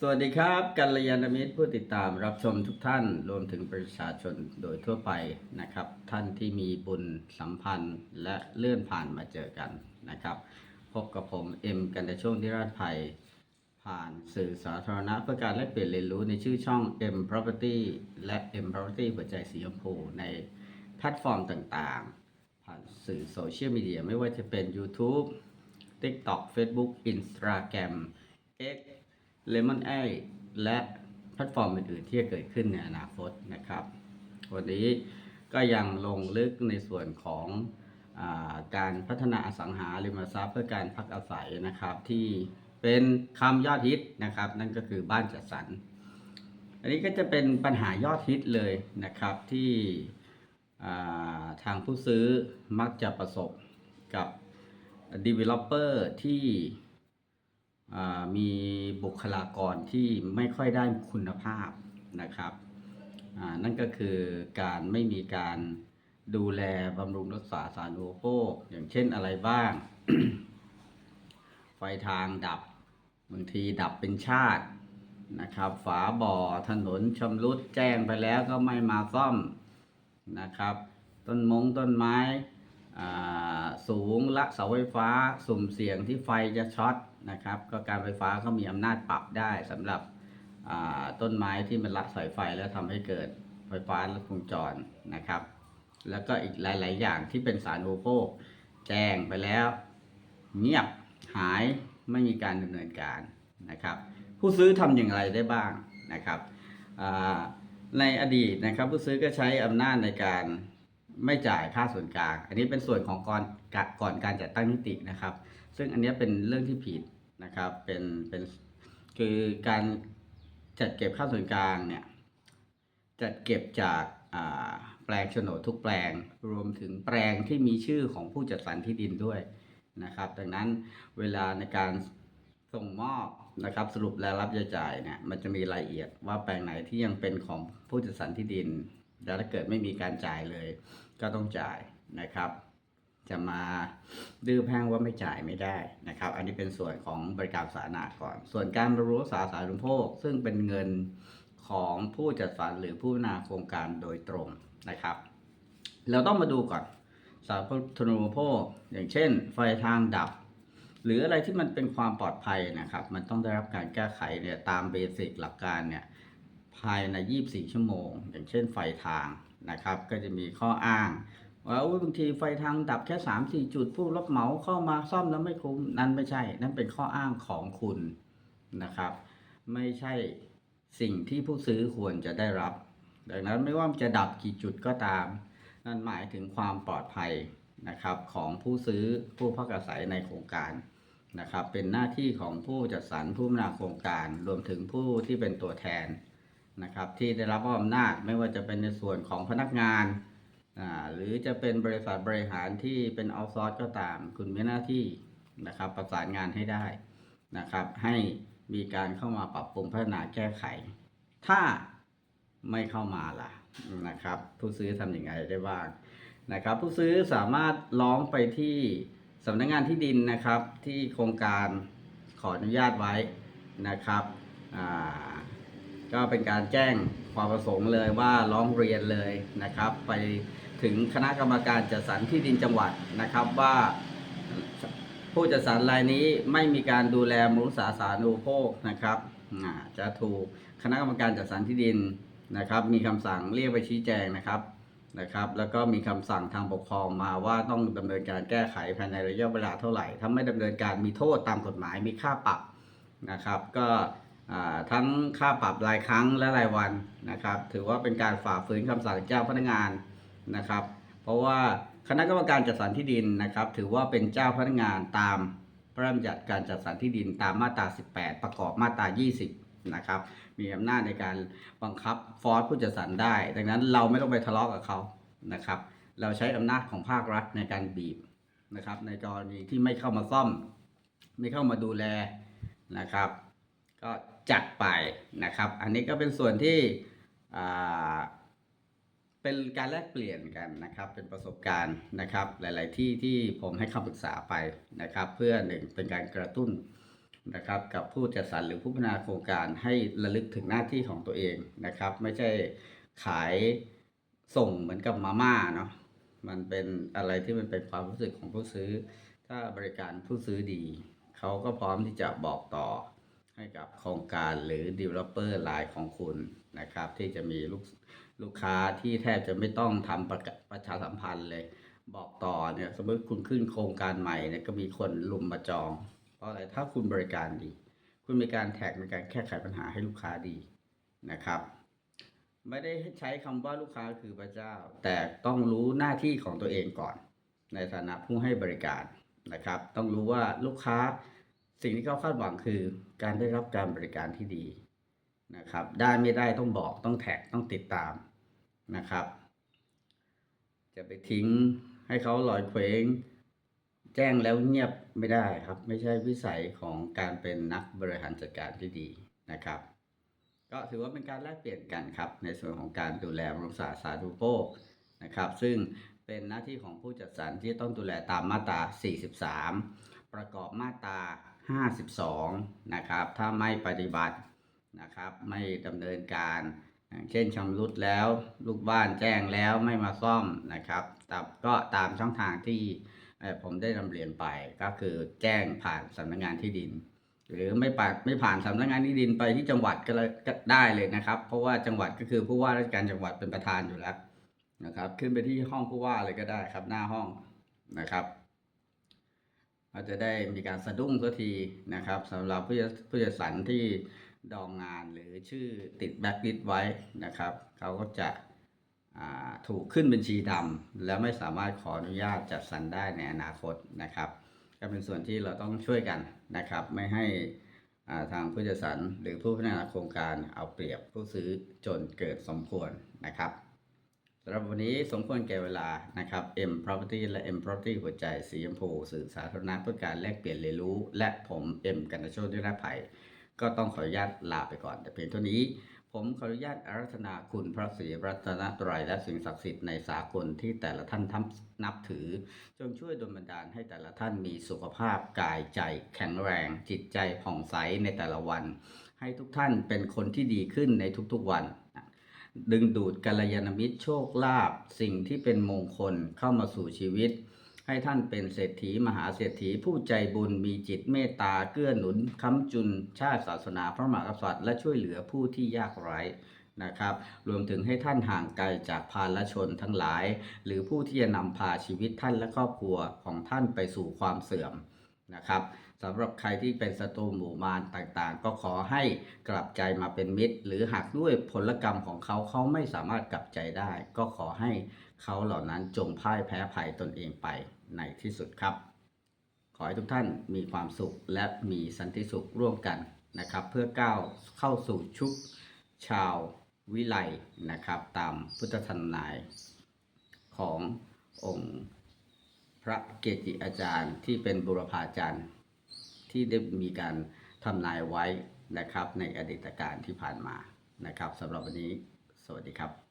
สวัสดีครับกัลยาณมิตรผู้ติดตามรับชมทุกท่านรวมถึงประชาชนโดยทั่วไปนะครับ ท่านที่มีบุญสัมพันธ์และเลื่อนผ่านมาเจอกันนะครับ พบกับผมเอ็มกันในช่วงที่ราชภัย ผ่านสื่อสาธารณะเพื่อการแลกเปลี่ยนเรียนรู้ในชื่อช่อง M Property และ M Property หัวใจสีชมพูในแพลตฟอร์มต่างๆ ผ่านสื่อโซเชียลมีเดียไม่ว่าจะเป็น YouTube TikTok Facebook Instagram X Lemon ไอและแพลตฟอร์มอื่นๆที่จะเกิดขึ้นในอนาคตนะครับ วันนี้ก็ยังลงลึกในส่วนของอาการพัฒนาอสังหาริมทรัพย์เพื่อการพักอาศัยนะครับที่เป็นคำยอดฮิตนะครับ นั่นก็คือบ้านจัดสรร อันนี้ก็จะเป็นปัญหายอดฮิตเลยนะครับที่าทางผู้ซื้อมักจะประสบกับ developer ที่ มีบุคลากรที่ไม่ค่อยได้คุณภาพนะครับอ่านั่นก็คือการไม่มีการดูแลบำรุงรักษาสาธารณูปโภคอย่างเช่นอะไรบ้าง ไฟทางดับบางทีดับเป็นชาตินะครับ ฝาบ่อถนนชำรุดแจ้งไปแล้วก็ไม่มาซ่อมนะครับ ต้นมงต้นไม้อ่าสูงละเสาไฟฟ้า สุ่มเสี่ยงที่ไฟจะช็อต นะครับ ก็การไฟฟ้าก็มีอำนาจปรับได้สำหรับต้นไม้ที่มันละสายไฟแล้วทำให้เกิดไฟฟ้าลัดวงจรนะครับ แล้วก็อีกหลาย ๆ อย่างที่เป็นสารอุปโภคแจ้งไปแล้ว เงียบหายไม่มีการดำเนินการนะครับ ผู้ซื้อทำอย่างไรได้บ้างนะครับในอดีตนะครับ ผู้ซื้อก็ใช้อำนาจในการไม่จ่ายค่าส่วนกลาง อันนี้เป็นส่วนของก่อนก่อนการจัดตั้งนิตินะครับ ซึ่งอันนี้เป็นเรื่องที่ผิดนะครับเป็นเป็นคือการจัดเก็บค่าส่วนกลางเนี่ยจัดเก็บจากาแปลงโฉนดทุกแปลงรวมถึงแปลงที่มีชื่อของผู้จัดสรรที่ดินด้วยนะครับดังนั้นเวลาในการส่งมอบนะครับสรุปและรับราจ่ายเนี่ยมันจะมีรายละเอียดว่าแปลงไหนที่ยังเป็นของผู้จัดสรรที่ดิน แล้วถ้าเกิดไม่มีการจ่ายเลย ก็ต้องจ่ายนะครับ จะมาดื้อแพ่งว่าไม่จ่ายไม่ได้นะครับ อันนี้เป็นส่วนของบริการสาธารณะก่อน ส่วนการบรุงรักษาสาธารณโภค ซึ่งเป็นเงินของผู้จัดสรรหรือผู้นาโครงการโดยตรงนะครับ เราต้องมาดูก่อนสาธารณูปโภค อย่างเช่น ไฟทางดับ หรืออะไรที่มันเป็นความปลอดภัยนะครับ มันต้องได้รับการแก้ไขเนี่ยตามเบสิกหลักการเนี่ยภายใน 24 ชั่วโมง อย่างเช่นไฟทางนะครับ ก็จะมีข้ออ้าง ว่าบางทีไฟทางดับแค่3 4จุดผู้รับเหมาเข้ามาซ่อมแล้วไม่คุ้มนั่นไม่ใช่ นั่นเป็นข้ออ้างของคุณนะครับ ไม่ใช่สิ่งที่ผู้ซื้อควรจะได้รับ ดังนั้นไม่ว่าจะดับกี่จุดก็ตาม นั่นหมายถึงความปลอดภัยนะครับของผู้ซื้อผู้พักอาศัยในโครงการนะครับ เป็นหน้าที่ของผู้จัดสรรผู้พัฒนาโครงการ รวมถึงผู้ที่เป็นตัวแทนนะครับ ที่ได้รับมอบอำนาจไม่ว่าจะเป็นในส่วนของพนักงาน หรือจะเป็นบริษัทบริหารที่เป็นเอาซอร์สก็ตาม คุณมีหน้าที่นะครับประสานงานให้ได้นะครับ ให้มีการเข้ามาปรับปรุงพัฒนาแก้ไข ถ้าไม่เข้ามาล่ะนะครับ ผู้ซื้อทำอย่างไรได้บ้างนะครับ ผู้ซื้อสามารถร้องไปที่สำนักงานที่ดินนะครับ ที่โครงการขออนุญาตไว้นะครับอ่าก็เป็นการแจ้งความประสงค์เลยว่าร้องเรียนเลยนะครับ ไป ถึงคณะกรรมการจัดสรรที่ดินจังหวัดนะครับว่าผู้จัดสรรรายนี้ไม่มีการดูแลมรุษาสาธารณูปโภคนะครับจะถูกคณะกรรมการจัดสรรที่ดินนะครับ มีคำสั่งเรียกไปชี้แจงนะครับนะครับ แล้วก็มีคำสั่งทางปกครองมาว่าต้องดำเนินการแก้ไขภายในระยะเวลาเท่าไหร่ ถ้าไม่ดำเนินการมีโทษตามกฎหมายมีค่าปรับนะครับ ก็ทั้งค่าปรับรายครั้งและรายวันนะครับ ถือว่าเป็นการฝ่าฝืนคำสั่งเจ้าพนักงาน นะครับ เพราะว่าคณะกรรมการจัดสรรที่ดินนะครับ ถือว่าเป็นเจ้าพนักงานตามพระราชบัญญัติการจัดสรรที่ดินตามมาตรา 18 ประกอบมาตรา 20 นะครับ มีอำนาจในการบังคับฟอร์สผู้จัดสรรได้ ดังนั้นเราไม่ต้องไปทะเลาะกับเขานะครับ เราใช้อำนาจของภาครัฐในการบีบนะครับ ในกรณีที่ไม่เข้ามาซ่อม ไม่เข้ามาดูแลนะครับ ก็จัดไปนะครับ อันนี้ก็เป็นส่วนที่อ่า เป็นการแลกเปลี่ยนกันนะครับ เป็นประสบการณ์นะครับ หลาย ๆ ที่ที่ผมให้คำปรึกษาไปนะครับ เพื่อหนึ่งเป็นการกระตุ้นนะครับกับผู้จัดสรรหรือผู้พัฒนาโครงการให้ระลึกถึงหน้าที่ของตัวเองนะครับ ไม่ใช่ขายส่งเหมือนกับมาม่าเนาะมันเป็นอะไรที่มันเป็นความรู้สึกของผู้ซื้อ ถ้าบริการผู้ซื้อดีเขาก็พร้อมที่จะบอกต่อให้กับโครงการหรือ developer รายของคุณนะครับ ที่จะมีลูก ลูกค้าที่แทบจะไม่ต้องทำประกาประชาสัมพันธ์เลย บอกต่อเนี่ยสมมติคุณขึ้นโครงการใหม่เนี่ยก็มีคนลุมมาจอง เพราะอะไรถ้าคุณบริการดี คุณมีการแท็กในการแก้ไขปัญหาให้ลูกค้าดีนะครับ ไม่ได้ใช้คำว่าลูกค้าคือพระเจ้า แต่ต้องรู้หน้าที่ของตัวเองก่อน ในฐานะผู้ให้บริการนะครับ ต้องรู้ว่าลูกค้าสิ่งที่เขาคาดหวังคือการได้รับการบริการที่ดีนะครับ ได้ไม่ได้ต้องบอกต้องแท็กต้องติดตาม นะครับ จะไปทิ้งให้เขาลอยเคว้ง แจ้งแล้วเงียบไม่ได้ครับ ไม่ใช่วิสัยของการเป็นนักบริหารจัดการที่ดีนะครับ ก็ถือว่าเป็นการแลกเปลี่ยนกันครับ ในส่วนของการดูแลรุงสาสาธุโภคนะครับ ซึ่งเป็นหน้าที่ของผู้จัดสรรที่ต้องดูแลตามมาตรา 43 ประกอบมาตรา 52 นะครับ ถ้าไม่ปฏิบัตินะครับ ไม่ดำเนินการ เช่นชำรุดแล้ว ลูกบ้านแจ้งแล้วไม่มาซ่อมนะครับแต่ก็ตามช่องทางที่ผมได้นำเรียนไปก็คือแจ้งผ่านสำนักงานที่ดิน หรือไม่ผ่านไม่ผ่านสำนักงานที่ดินไปที่จังหวัดก็ได้เลยนะครับ เพราะว่าจังหวัดก็คือผู้ว่าราชการจังหวัดเป็นประธานอยู่แล้วนะครับ ขึ้นไปที่ห้องผู้ว่าเลยก็ได้ครับหน้าห้องนะครับเราจะได้มีการสะดุ้งสักทีนะครับสำหรับผู้จัดผู้จัดสรรที่ ดองงานหรือชื่อติดแบ็กลิสต์ไว้นะครับเขาก็จะถูกขึ้นบัญชีดำและไม่สามารถขออนุญาตจัดสรรได้ในอนาคตนะครับ ก็เป็นส่วนที่เราต้องช่วยกันนะครับ ไม่ให้ทางผู้จัดสรรหรือผู้พัฒนาโครงการเอาเปรียบผู้ซื้อจนเกิดสมควรนะครับสำหรับวันนี้สมควรแก่เวลานะครับ M Property และ M Property หัวใจสีชมพูสื่อสาธารณะเพื่อการแลกเปลี่ยนเรียนรู้ และผม M กันโชติรภัย ก็ต้องขออนุญาตลาไปก่อน แต่เพียงเท่านี้ผมขออนุญาตอารัธนาคุณพระศรีรัตนตรัยและสิ่งศักดิ์สิทธิ์ในสากลที่แต่ละท่านทำนับถือ จงช่วยดลบันดาลให้แต่ละท่านมีสุขภาพกายใจ แข็งแรง จิตใจผ่องใสในแต่ละวัน ให้ทุกท่านเป็นคนที่ดีขึ้นในทุกๆวัน ดึงดูดกัลยาณมิตรโชคลาภสิ่งที่เป็นมงคลเข้ามาสู่ชีวิต ให้ท่านเป็นเศรษฐีมหาเศรษฐีผู้ใจบุญมีจิตเมตตาเกื้อหนุนค้ำจุน ชาติศาสนาพระมหากษัตริย์และช่วยเหลือผู้ที่ยากไร้นะครับ รวมถึงให้ท่านห่างไกลจากภารชนทั้งหลาย หรือผู้ที่จะนำพาชีวิตท่านและครอบครัวของท่านไปสู่ความเสื่อมนะครับสำหรับใครที่เป็นศัตรูหมู่มารต่างๆ ก็ขอให้กลับใจมาเป็นมิตร หรือหากด้วยผลกรรมของเขาเขาไม่สามารถกลับใจได้ ก็ขอให้เขาเหล่านั้นจงพ่ายแพ้ภัยตนเองไป ในที่สุดครับ ขอให้ทุกท่านมีความสุขและมีสันติสุขร่วมกันนะครับ เพื่อก้าวเข้าสู่ชุกชาววิไลนะครับ ตามพุทธธรรมนายขององค์พระเกจิอาจารย์ที่เป็นบุรพาจารย์ ที่ได้มีการทำนายไว้นะครับในอดีตการที่ผ่านมานะครับสำหรับวันนี้ สวัสดีครับ